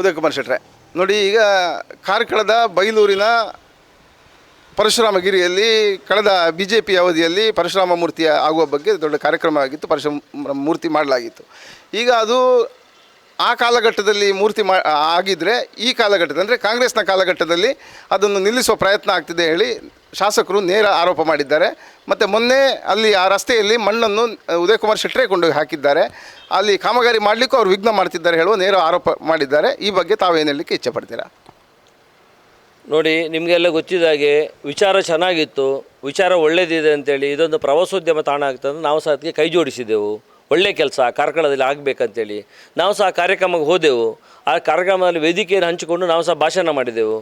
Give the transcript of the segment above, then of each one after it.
ಉದಯ್ ಕುಮಾರ್ ಶೆಟ್ರೆ. ನೋಡಿ, ಈಗ ಕಾರ್ಕಳದ ಬೈಲೂರಿನ ಪರಶುರಾಮಗಿರಿಯಲ್ಲಿ ಕಳೆದ ಬಿ ಜೆ ಪಿ ಅವಧಿಯಲ್ಲಿ ಪರಶುರಾಮ ಮೂರ್ತಿಯ ಆಗುವ ಬಗ್ಗೆ ದೊಡ್ಡ ಕಾರ್ಯಕ್ರಮ ಆಗಿತ್ತು ಪರಶುರಾಮ ಮೂರ್ತಿ ಮಾಡಲಾಗಿತ್ತು. ಈಗ ಅದು ಆ ಕಾಲಘಟ್ಟದಲ್ಲಿ ಮೂರ್ತಿ ಮಾ ಆಗಿದ್ದರೆ ಈ ಕಾಲಘಟ್ಟದ, ಅಂದರೆ ಕಾಂಗ್ರೆಸ್ನ ಕಾಲಘಟ್ಟದಲ್ಲಿ ಅದನ್ನು ನಿಲ್ಲಿಸುವ ಪ್ರಯತ್ನ ಆಗ್ತಿದೆ ಹೇಳಿ ಶಾಸಕರು ನೇರ ಆರೋಪ ಮಾಡಿದ್ದಾರೆ. ಮತ್ತು ಮೊನ್ನೆ ಅಲ್ಲಿ ಆ ರಸ್ತೆಯಲ್ಲಿ ಮಣ್ಣನ್ನು ಉದಯ್ ಕುಮಾರ್ ಶೆಟ್ಟರೆ ಕೊಂಡು ಹಾಕಿದ್ದಾರೆ. ಅಲ್ಲಿ ಕಾಮಗಾರಿ ಮಾಡಲಿಕ್ಕೂ ಅವರು ವಿಘ್ನ ಮಾಡ್ತಿದ್ದಾರೆ ಹೇಳುವ ನೇರ ಆರೋಪ ಮಾಡಿದ್ದಾರೆ. ಈ ಬಗ್ಗೆ ತಾವೇನು ಹೇಳಲಿಕ್ಕೆ ಇಚ್ಛೆ ಪಡ್ತೀರಾ? ನೋಡಿ, ನಿಮಗೆಲ್ಲ ಗೊತ್ತಿದ್ದ ಹಾಗೆ ವಿಚಾರ ಚೆನ್ನಾಗಿತ್ತು. ವಿಚಾರ ಒಳ್ಳೇದಿದೆ ಅಂತೇಳಿ ಇದೊಂದು ಪ್ರವಾಸೋದ್ಯಮ ತಾಣ ಆಗ್ತದೆ ನಾವು ಸಹ ಅದಕ್ಕೆ ಕೈ ಜೋಡಿಸಿದೆವು ಒಳ್ಳೆ ಕೆಲಸ ಕಾರ್ಕಳದಲ್ಲಿ ಆಗಬೇಕಂತೇಳಿ. ನಾವು ಸಹ ಕಾರ್ಯಕ್ರಮಕ್ಕೆ ಹೋದೆವು. ಆ ಕಾರ್ಯಕ್ರಮದಲ್ಲಿ ವೇದಿಕೆಯನ್ನು ಹಂಚಿಕೊಂಡು ನಾವು ಸಹ ಭಾಷಣ ಮಾಡಿದೆವು.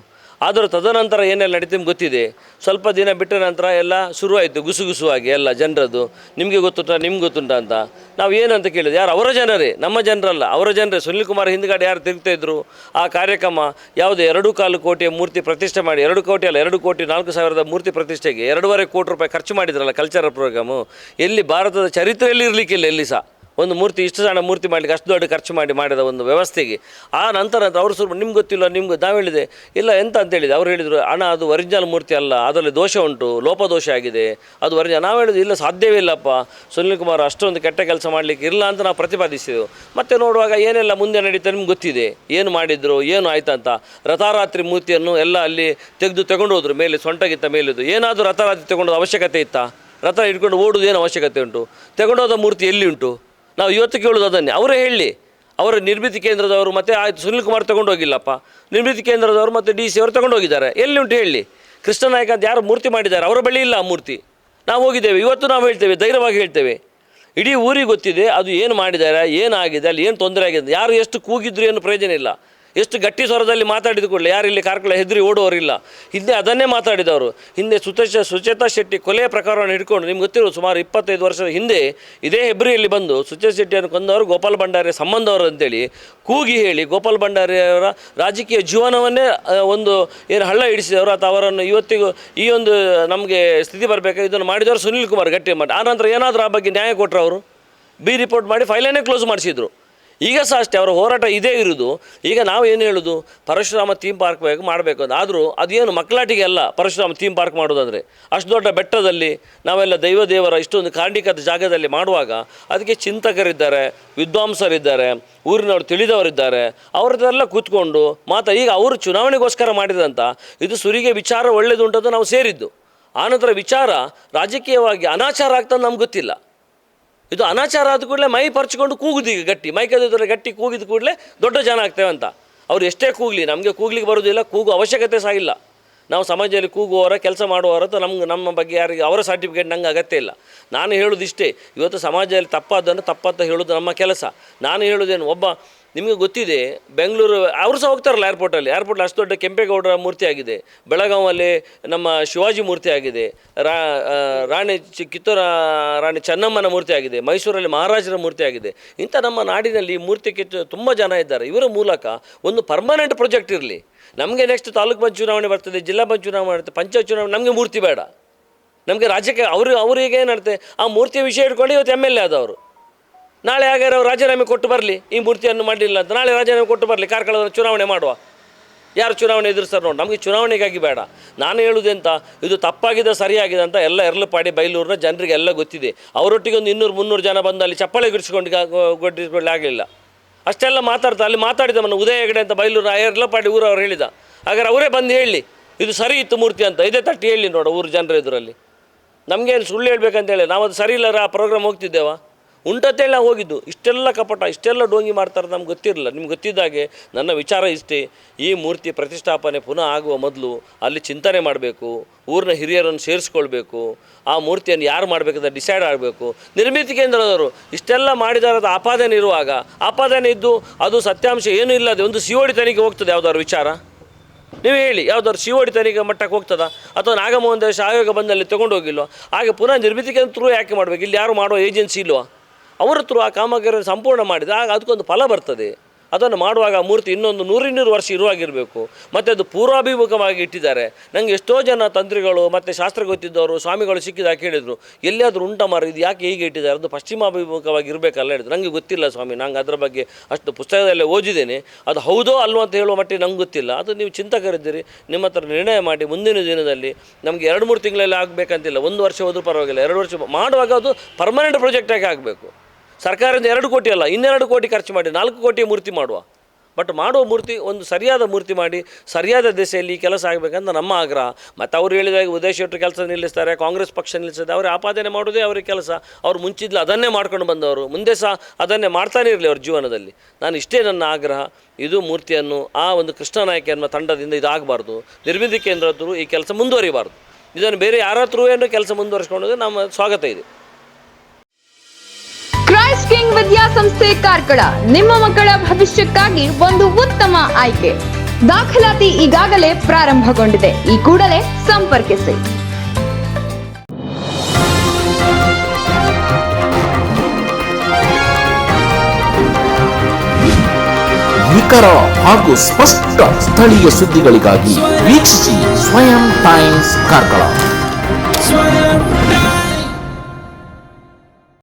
ಆದರೂ ತದನಂತರ ಏನೆಲ್ಲ ನಡೀತು ಗೊತ್ತಿದೆ. ಸ್ವಲ್ಪ ದಿನ ಬಿಟ್ಟ ನಂತರ ಎಲ್ಲ ಶುರುವಾಯಿತು, ಗುಸುಗುಸುವಾಗಿ ಎಲ್ಲ ಜನರದ್ದು. ನಿಮಗೆ ಗೊತ್ತುಂಟ, ನಿಮ್ಗೆ ಗೊತ್ತುಂಟ ಅಂತ. ನಾವು ಏನಂತ ಕೇಳಿದ್ವಿ ಯಾರು? ಅವರ ಜನರೇ, ನಮ್ಮ ಜನರಲ್ಲ. ಅವರ ಜನರೇ ಸುನಿಲ್ ಕುಮಾರ್ ಹಿಂದ್ಗಡೆ ಯಾರು ತಿರುಗ್ತಾ ಇದ್ರು? ಆ ಕಾರ್ಯಕ್ರಮ ಯಾವುದೇ ಎರಡು ಕಾಲು ಕೋಟಿಯ ಮೂರ್ತಿ ಪ್ರತಿಷ್ಠೆ ಮಾಡಿ, ಎರಡು ಕೋಟಿ ಅಲ್ಲ, ಎರಡು ಕೋಟಿ ನಾಲ್ಕು ಸಾವಿರದ ಮೂರ್ತಿ ಪ್ರತಿಷ್ಠೆಗೆ ಎರಡೂವರೆ ಕೋಟಿ ರೂಪಾಯಿ ಖರ್ಚು ಮಾಡಿದ್ರಲ್ಲ ಕಲ್ಚರಲ್ ಪ್ರೋಗ್ರಾಮು ಎಲ್ಲಿ ಭಾರತದ ಚರಿತ್ರೆಯಲ್ಲಿ ಇರಲಿಕ್ಕಿಲ್ಲ, ಎಲ್ಲಿ ಸಹ. ಒಂದು ಮೂರ್ತಿ, ಇಷ್ಟು ಸಣ್ಣ ಮೂರ್ತಿ ಮಾಡಲಿಕ್ಕೆ ಅಷ್ಟು ದೊಡ್ಡ ಖರ್ಚು ಮಾಡಿ ಮಾಡಿದ ಒಂದು ವ್ಯವಸ್ಥೆಗೆ. ಆ ನಂತರ ಅವರು ಸ್ವಲ್ಪ ನಿಮ್ಗೆ ಗೊತ್ತಿಲ್ಲ, ನಿಮ್ಗೆ ನಾವು ಹೇಳಿದೆ, ಇಲ್ಲ, ಎಂತ ಅಂತ ಹೇಳಿದೆ? ಅವ್ರು ಹೇಳಿದರು, ಅಣ್ಣ, ಅದು ಒರಿಜಿನಲ್ ಮೂರ್ತಿ ಅಲ್ಲ, ಅದರಲ್ಲಿ ದೋಷ ಉಂಟು ಲೋಪದೋಷ ಆಗಿದೆ, ಅದು ಒರಿಜಿನಲ್ ನಾವು ಹೇಳಿದ್ರು ಇಲ್ಲ, ಸಾಧ್ಯವೇ ಇಲ್ಲಪ್ಪ ಸುನಿಲ್ ಕುಮಾರ್ ಅಷ್ಟೊಂದು ಕೆಟ್ಟ ಕೆಲಸ ಮಾಡಲಿಕ್ಕೆ ಇಲ್ಲ ಅಂತ ನಾವು ಪ್ರತಿಪಾದಿಸಿದೆವು. ಮತ್ತೆ ನೋಡುವಾಗ ಏನೆಲ್ಲ ಮುಂದೆ ನಡೀತಾ ನಿಮ್ಗೆ ಗೊತ್ತಿದೆ, ಏನು ಮಾಡಿದ್ರು, ಏನು ಆಯ್ತಂತ ರಥಾರಾತ್ರಿ ಮೂರ್ತಿಯನ್ನು ಎಲ್ಲ ಅಲ್ಲಿ ತೆಗೆದು ತಗೊಂಡು ಹೋದ್ರು, ಮೇಲೆ ಸೊಂಟಗಿತ್ತ ಮೇಲಿದ್ದು. ಏನಾದರೂ ರಥರಾತ್ರಿ ತಗೊಂಡೋದ ಅವಶ್ಯಕತೆ ಇತ್ತಾ? ರಥ ಹಿಡ್ಕೊಂಡು ಓಡುವುದು ಏನು ಅವಶ್ಯಕತೆ ಉಂಟು? ತಗೊಂಡೋದ ಮೂರ್ತಿ ಎಲ್ಲಿ ಉಂಟು? ನಾವು ಇವತ್ತು ಕೇಳೋದು ಅದನ್ನೇ. ಅವರೇ ಹೇಳಿ. ಅವರ ನಿರ್ಮಿತಿ ಕೇಂದ್ರದವರು ಮತ್ತೆ ಆಯ್ತು, ಸುನಿಲ್ ಕುಮಾರ್ ತಗೊಂಡು ಹೋಗಿಲ್ಲಪ್ಪ ನಿರ್ಮಿತಿ ಕೇಂದ್ರದವರು ಮತ್ತು ಡಿ ಸಿ ಅವರು ತಗೊಂಡು ಹೋಗಿದ್ದಾರೆ ಎಲ್ಲಿ ಉಂಟು ಹೇಳಿ? ಕೃಷ್ಣನಾಯಕ ಅಂತ ಯಾರು ಮೂರ್ತಿ ಮಾಡಿದ್ದಾರೆ? ಅವರ ಬಳಿ ಇಲ್ಲ ಆ ಮೂರ್ತಿ. ನಾವು ಹೋಗಿದ್ದೇವೆ. ಇವತ್ತು ನಾವು ಹೇಳ್ತೇವೆ, ಧೈರ್ಯವಾಗಿ ಹೇಳ್ತೇವೆ. ಇಡೀ ಊರಿಗೆ ಗೊತ್ತಿದೆ, ಅದು ಏನು ಮಾಡಿದ್ದಾರೆ, ಏನಾಗಿದೆ, ಅಲ್ಲಿ ಏನು ತೊಂದರೆ ಆಗಿದೆ ಯಾರು ಎಷ್ಟು ಕೂಗಿದ್ರು ಏನು ಪ್ರಯೋಜನ ಇಲ್ಲ. ಎಷ್ಟು ಗಟ್ಟಿ ಸ್ವರದಲ್ಲಿ ಮಾತಾಡಿದ ಕೂಡಲೇ, ಯಾರು ಇಲ್ಲಿ ಕಾರ್ಕಳ ಹೆದರಿ ಓಡುವವರಿಲ್ಲ. ಹಿಂದೆ ಅದನ್ನೇ ಮಾತಾಡಿದವರು. ಹಿಂದೆ ಸುತೇಶ, ಸುಚೇತಾ ಶೆಟ್ಟಿ ಕೊಲೆಯ ಪ್ರಕಾರವನ್ನು ಹಿಡ್ಕೊಂಡು, ನಿಮ್ಗೆ ಗೊತ್ತಿರೋ ಸುಮಾರು ಇಪ್ಪತ್ತೈದು ವರ್ಷದ ಹಿಂದೆ ಇದೇ ಹೆಬ್ರಿಯಲ್ಲಿ ಬಂದು ಸುಚೇತ ಶೆಟ್ಟಿಯನ್ನು ಕೊಂದವರು ಗೋಪಾಲ್ ಭಂಡಾರಿ ಸಂಬಂಧವರು ಅಂತೇಳಿ ಕೂಗಿ ಹೇಳಿ, ಗೋಪಾಲ್ ಭಂಡಾರಿಯವರ ರಾಜಕೀಯ ಜೀವನವನ್ನೇ ಒಂದು ಏನು ಹಳ್ಳ ಹಿಡಿಸಿದವರು, ಅಥವಾ ಅವರನ್ನು ಇವತ್ತಿಗೂ ಈ ಒಂದು ನಮಗೆ ಸ್ಥಿತಿ ಬರಬೇಕು ಇದನ್ನು ಮಾಡಿದವರು ಸುನಿಲ್ ಕುಮಾರ್ ಗಟ್ಟಿ ಮಾಡಿ ಆನಂತರ ಏನಾದರೂ ಆ ಬಗ್ಗೆ ನ್ಯಾಯ ಕೊಟ್ಟರು ಅವರು? ಬಿ ರಿಪೋರ್ಟ್ ಮಾಡಿ, ಫೈಲನ್ನೇ ಕ್ಲೋಸ್ ಮಾಡಿಸಿದ್ರು. ಈಗ ಸಹ ಅಷ್ಟೇ, ಅವರ ಹೋರಾಟ ಇದೇ ಇರೋದು. ಈಗ ನಾವು ಏನು ಹೇಳೋದು? ಪರಶುರಾಮ ಥೀಮ್ ಪಾರ್ಕ್ ಬೇಕು ಮಾಡಬೇಕು ಅಂತ. ಆದರೂ ಅದೇನು ಮಕ್ಕಳಾಟಿಗೆ ಅಲ್ಲ, ಪರಶುರಾಮ ಥೀಮ್ ಪಾರ್ಕ್ ಮಾಡೋದಂದರೆ. ಅಷ್ಟು ದೊಡ್ಡ ಬೆಟ್ಟದಲ್ಲಿ ನಾವೆಲ್ಲ ದೈವ ದೇವರ ಇಷ್ಟೊಂದು ಕಾಂಡಿಕದ ಜಾಗದಲ್ಲಿ ಮಾಡುವಾಗ ಅದಕ್ಕೆ ಚಿಂತಕರಿದ್ದಾರೆ, ವಿದ್ವಾಂಸರಿದ್ದಾರೆ, ಊರಿನವರು ತಿಳಿದವರಿದ್ದಾರೆ. ಅವರದೆಲ್ಲ ಕೂತ್ಕೊಂಡು ಮಾತಾ ಈಗ ಅವರು ಚುನಾವಣೆಗೋಸ್ಕರ ಮಾಡಿದಂಥ ಇದು ಸುರಿಗೆ ವಿಚಾರ ಒಳ್ಳೆಯದುಂಟಂತ ನಾವು ಸೇರಿದ್ದು. ಆನಂತರ ವಿಚಾರ ರಾಜಕೀಯವಾಗಿ ಅನಾಚಾರ ಆಗ್ತದೆ ನಮ್ಗೆ ಗೊತ್ತಿಲ್ಲ. ಇದು ಅನಾಚಾರ ಆದ ಕೂಡಲೇ ಮೈ ಪರ್ಚ್ಕೊಂಡು ಕೂಗುದು ಈಗ ಗಟ್ಟಿ. ಮೈ ಕದಿದ್ರೆ ಗಟ್ಟಿ ಕೂಗಿದ ಕೂಡಲೇ ದೊಡ್ಡ ಜನ ಆಗ್ತೇವೆ ಅಂತ. ಅವ್ರು ಎಷ್ಟೇ ಕೂಗಲಿ, ನಮಗೆ ಕೂಗ್ಲಿಕ್ಕೆ ಬರೋದಿಲ್ಲ, ಕೂಗು ಅವಶ್ಯಕತೆ ಸಹ ಇಲ್ಲ. ನಾವು ಸಮಾಜದಲ್ಲಿ ಕೂಗುವವರ, ಕೆಲಸ ಮಾಡುವವರ ಅಥವಾ ನಮ್ಗೆ ನಮ್ಮ ಬಗ್ಗೆ ಯಾರಿಗೆ, ಅವರ ಸರ್ಟಿಫಿಕೇಟ್ ನಂಗೆ ಅಗತ್ಯ ಇಲ್ಲ. ನಾನು ಹೇಳೋದು ಇಷ್ಟೇ ಇವತ್ತು ಸಮಾಜದಲ್ಲಿ ತಪ್ಪಾದ್ದನ್ನು ತಪ್ಪಂತ ಹೇಳೋದು ನಮ್ಮ ಕೆಲಸ. ನಾನು ಹೇಳೋದೇನು, ಒಬ್ಬ ನಿಮಗೆ ಗೊತ್ತಿದೆ, ಬೆಂಗಳೂರು, ಅವರು ಸಹ ಹೋಗ್ತಾರಲ್ಲ ಏರ್ಪೋರ್ಟಲ್ಲಿ ಏರ್ಪೋರ್ಟ್ ಅಷ್ಟು ದೊಡ್ಡ ಕೆಂಪೇಗೌಡರ ಮೂರ್ತಿ ಆಗಿದೆ. ಬೆಳಗಾವಲ್ಲಿ ನಮ್ಮ ಶಿವಾಜಿ ಮೂರ್ತಿ ಆಗಿದೆ. ರಾ ರಾಣಿ ಚಿ, ಕಿತ್ತೂರ ರಾಣಿ ಚೆನ್ನಮ್ಮನ ಮೂರ್ತಿ ಆಗಿದೆ. ಮೈಸೂರಲ್ಲಿ ಮಹಾರಾಜರ ಮೂರ್ತಿ ಆಗಿದೆ. ಇಂಥ ನಮ್ಮ ನಾಡಿನಲ್ಲಿ ಮೂರ್ತಿ ಕಿತ್ತು ತುಂಬ ಜನ ಇದ್ದಾರೆ. ಇವರ ಮೂಲಕ ಒಂದು ಪರ್ಮನೆಂಟ್ ಪ್ರಾಜೆಕ್ಟ್ ಇರಲಿ. ನಮಗೆ ನೆಕ್ಸ್ಟ್ ತಾಲೂಕು ಪಂಚ ಚುನಾವಣೆ ಬರ್ತದೆ, ಜಿಲ್ಲಾ ಪಂಚ ಚುನಾವಣೆ ಬರ್ತದೆ, ಪಂಚಾಯತ್ ಚುನಾವಣೆ, ನಮಗೆ ಮೂರ್ತಿ ಬೇಡ. ನಮಗೆ ರಾಜ್ಯಕ್ಕೆ, ಅವರು, ಅವರಿಗೆ ಏನಾಗುತ್ತೆ ಆ ಮೂರ್ತಿಯ ವಿಷಯ ಇಟ್ಕೊಂಡು ಇವತ್ತು ಎಂ ಎಲ್ ಎ ಆದವರು. ನಾಳೆ ಹಾಗಾದ್ರೆ ಅವ್ರು ರಾಜೀನಾಮೆ ಕೊಟ್ಟು ಬರಲಿ, ಈ ಮೂರ್ತಿಯನ್ನು ಮಾಡಲಿಲ್ಲ ಅಂತ. ನಾಳೆ ರಾಜೀನಾಮೆ ಕೊಟ್ಟು ಬರಲಿ ಕಾರ್ಕಳದ ಚುನಾವಣೆ ಮಾಡುವ. ಯಾರು ಚುನಾವಣೆ ಎದುರಿಸ್ತಾರೆ ನೋಡಿ, ನಮಗೆ ಚುನಾವಣೆಗಾಗಿ ಬೇಡ. ನಾನು ಹೇಳುವುದೆಂತ ಇದು ತಪ್ಪಾಗಿದೆ, ಸರಿಯಾಗಿದೆ ಅಂತ ಎಲ್ಲ ಎರಲುಪಾಡಿ ಬೈಲೂರಿನ ಜನರಿಗೆ ಎಲ್ಲ ಗೊತ್ತಿದೆ. ಅವರೊಟ್ಟಿಗೆ ಒಂದು ಇನ್ನೂರು ಮುನ್ನೂರು ಜನ ಬಂದು ಅಲ್ಲಿ ಚಪ್ಪಳೆ ಗಿಡಿಸ್ಕೊಂಡು ಗೊಡ್ಡಿಸ್ಕೊಳ್ಳಿ ಆಗಲಿಲ್ಲ. ಅಷ್ಟೆಲ್ಲ ಮಾತಾಡ್ತಾ, ಅಲ್ಲಿ ಮಾತಾಡಿದ ಮನ ಉದಯ ಹೆಗಡೆ ಅಂತ ಬೈಲೂರು ಎರಲಪಾಡಿ ಅವ್ರು ಹೇಳಿದ. ಹಾಗಾದ್ರೆ ಅವರೇ ಬಂದು ಹೇಳಿ, ಇದು ಸರಿ ಇತ್ತು ಮೂರ್ತಿ ಅಂತ, ಇದೇ ತಟ್ಟಿ ಹೇಳಿ ನೋಡು ಊರು ಜನರ ಎದುರಲ್ಲಿ. ನಮಗೇನು ಸುಳ್ಳು ಹೇಳಬೇಕಂತ ಹೇಳಿ ನಾವು ಅದು ಸರಿ ಇಲ್ಲರ ಆ ಪ್ರೋಗ್ರಾಮ್ ಹೋಗ್ತಿದ್ದೇವಾ? ನಾವು ಹೋಗಿದ್ದು. ಇಷ್ಟೆಲ್ಲ ಕಪಟ, ಇಷ್ಟೆಲ್ಲ ಡೋಂಗಿ ಮಾಡ್ತಾರೆ ನಮ್ಗೆ ಗೊತ್ತಿರಲಿಲ್ಲ. ನಿಮ್ಗೆ ಗೊತ್ತಿದ್ದಾಗೆ ನನ್ನ ವಿಚಾರ ಇಷ್ಟೇ. ಈ ಮೂರ್ತಿ ಪ್ರತಿಷ್ಠಾಪನೆ ಪುನಃ ಆಗುವ ಮೊದಲು ಅಲ್ಲಿ ಚಿಂತನೆ ಮಾಡಬೇಕು, ಊರಿನ ಹಿರಿಯರನ್ನು ಸೇರಿಸ್ಕೊಳ್ಬೇಕು, ಆ ಮೂರ್ತಿಯನ್ನು ಯಾರು ಮಾಡಬೇಕಂತ ಡಿಸೈಡ್ ಆಗಬೇಕು. ನಿರ್ಮಿತಿ ಕೇಂದ್ರದವರು ಇಷ್ಟೆಲ್ಲ ಮಾಡಿದಾರದ ಆಪಾದನೆ ಇರುವಾಗ, ಆಪಾದನೆ ಇದ್ದು ಅದು ಸತ್ಯಾಂಶ ಏನೂ ಇಲ್ಲದೆ ಒಂದು ಸಿಒಡಿ ತನಿಖೆ ಹೋಗ್ತದೆ, ಯಾವುದಾದ್ರು ವಿಚಾರ? ನೀವು ಹೇಳಿ, ಯಾವ್ದಾದ್ರು ಶಿವಡಿ ತನಿಖೆ ಮಟ್ಟಕ್ಕೆ ಹೋಗ್ತದ? ಅಥವಾ ನಾಗಮೋಹನ್ ದೇಶ ಆಯೋಗ ಬಂದಲ್ಲಿ ತಗೊಂಡು ಹೋಗಿಲ್ವ ಹಾಗೆ ಪುನಃ ನಿರ್ಮಿತಿಗೆ ಥ್ರೂ ಯಾಕೆ ಮಾಡಬೇಕು? ಇಲ್ಲಿ ಯಾರು ಮಾಡೋ ಏಜೆನ್ಸಿ ಇಲ್ವಾ? ಅವರ ಹತ್ರ ಆ ಕಾಮಗಾರಿಯನ್ನು ಸಂಪೂರ್ಣ ಮಾಡಿದಾಗ ಅದಕ್ಕೊಂದು ಫಲ ಬರ್ತದೆ. ಅದನ್ನು ಮಾಡುವಾಗ ಆ ಮೂರ್ತಿ ಇನ್ನೊಂದು ನೂರಿನ್ನೂರು ವರ್ಷ ಇರುವಾಗಿರಬೇಕು. ಮತ್ತು ಅದು ಪೂರ್ವಾಭಿಮುಖವಾಗಿ ಇಟ್ಟಿದ್ದಾರೆ. ನನಗೆ ಎಷ್ಟೋ ಜನ ತಂತ್ರಿಗಳು ಮತ್ತು ಶಾಸ್ತ್ರ ಗೊತ್ತಿದ್ದವರು, ಸ್ವಾಮಿಗಳು ಸಿಕ್ಕಿದಾಗ ಕೇಳಿದರು ಎಲ್ಲಿಯಾದರೂ ಉಂಟ ಮಾರು ಇದು ಯಾಕೆ ಹೀಗೆ ಇಟ್ಟಿದ್ದಾರೆ? ಅದು ಪಶ್ಚಿಮಾಭಿಮುಖವಾಗಿ ಇರಬೇಕಲ್ಲ ಹೇಳಿದ್ರು. ನನಗೆ ಗೊತ್ತಿಲ್ಲ ಸ್ವಾಮಿ, ನಂಗೆ ಅದರ ಬಗ್ಗೆ ಅಷ್ಟು ಪುಸ್ತಕದಲ್ಲೇ ಓದಿದ್ದೇನೆ. ಅದು ಹೌದೋ ಅಲ್ವೋ ಅಂತ ಹೇಳುವ ಮಟ್ಟಿಗೆ ನಂಗೆ ಗೊತ್ತಿಲ್ಲ. ಅದು ನೀವು ಚಿಂತಕರಿದ್ದೀರಿ. ನಿಮ್ಮ ಹತ್ರ ನಿರ್ಣಯ ಮಾಡಿ ಮುಂದಿನ ದಿನದಲ್ಲಿ ನಮಗೆ ಎರಡು ಮೂರು ತಿಂಗಳಲ್ಲಿ ಆಗಬೇಕಂತಿಲ್ಲ. ಒಂದು ವರ್ಷ ಹೋದರೂ ಪರವಾಗಿಲ್ಲ. ಎರಡು ವರ್ಷ ಮಾಡುವಾಗ ಅದು ಪರ್ಮನೆಂಟ್ ಪ್ರಾಜೆಕ್ಟಾಗಿ ಆಗಬೇಕು. ಸರ್ಕಾರದಿಂದ ಎರಡು ಕೋಟಿ ಅಲ್ಲ, ಇನ್ನೆರಡು ಕೋಟಿ ಖರ್ಚು ಮಾಡಿ, ನಾಲ್ಕು ಕೋಟಿ ಮೂರ್ತಿ ಮಾಡುವ. ಬಟ್ ಮಾಡುವ ಮೂರ್ತಿ, ಒಂದು ಸರಿಯಾದ ಮೂರ್ತಿ ಮಾಡಿ, ಸರಿಯಾದ ದಿಸೆಯಲ್ಲಿ ಕೆಲಸ ಆಗಬೇಕಂತ ನಮ್ಮ ಆಗ್ರಹ. ಮತ್ತು ಅವರು ಹೇಳಿದಾಗ ಉದಯ ಕೆಲಸ ನಿಲ್ಲಿಸ್ತಾರೆ, ಕಾಂಗ್ರೆಸ್ ಪಕ್ಷ ನಿಲ್ಲಿಸಿದೆ ಅವರು ಆಪಾದನೆ ಮಾಡೋದೇ ಅವರ ಕೆಲಸ. ಅವ್ರು ಮುಂಚಿದ್ಲು ಅದನ್ನೇ ಮಾಡ್ಕೊಂಡು ಬಂದವರು. ಮುಂದೆ ಸಹ ಅದನ್ನೇ ಮಾಡ್ತಾನೇ ಇರಲಿ ಅವ್ರ ಜೀವನದಲ್ಲಿ. ನಾನು ಇಷ್ಟೇ ನನ್ನ ಆಗ್ರಹ. ಇದು ಮೂರ್ತಿಯನ್ನು, ಆ ಒಂದು ಕೃಷ್ಣನಾಯಕ ಎನ್ನುವ ತಂಡದಿಂದ ಇದಾಗಬಾರ್ದು. ನಿರ್ಮಿತಿ ಈ ಕೆಲಸ ಮುಂದುವರಿಬಾರ್ದು. ಇದನ್ನು ಬೇರೆ ಯಾರ ಏನು ಕೆಲಸ ಮುಂದುವರಿಸ್ಕೊಂಡು ನಮ್ಮ ಸ್ವಾಗತ ಇದೆ. ಕ್ರೈಸ್ಟ್ ಕಿಂಗ್ ವಿದ್ಯಾಸಂಸ್ಥೆ ಕಾರ್ಕಳ. ನಿಮ್ಮ ಮಕ್ಕಳ ಭವಿಷ್ಯಕ್ಕಾಗಿ ಒಂದು ಉತ್ತಮ ಆಯ್ಕೆ. ದಾಖಲಾತಿ ಈಗಾಗಲೇ ಪ್ರಾರಂಭಗೊಂಡಿದೆ. ಈ ಕೂಡಲೇ ಸಂಪರ್ಕಿಸಿ. ನಿಖರ ಹಾಗೂ ಸ್ಪಷ್ಟ ಸ್ಥಳೀಯ ಸುದ್ದಿಗಳಿಗಾಗಿ ವೀಕ್ಷಿಸಿ ಸ್ವಯಂ ಟೈಮ್ಸ್ ಕಾರ್ಕಳ.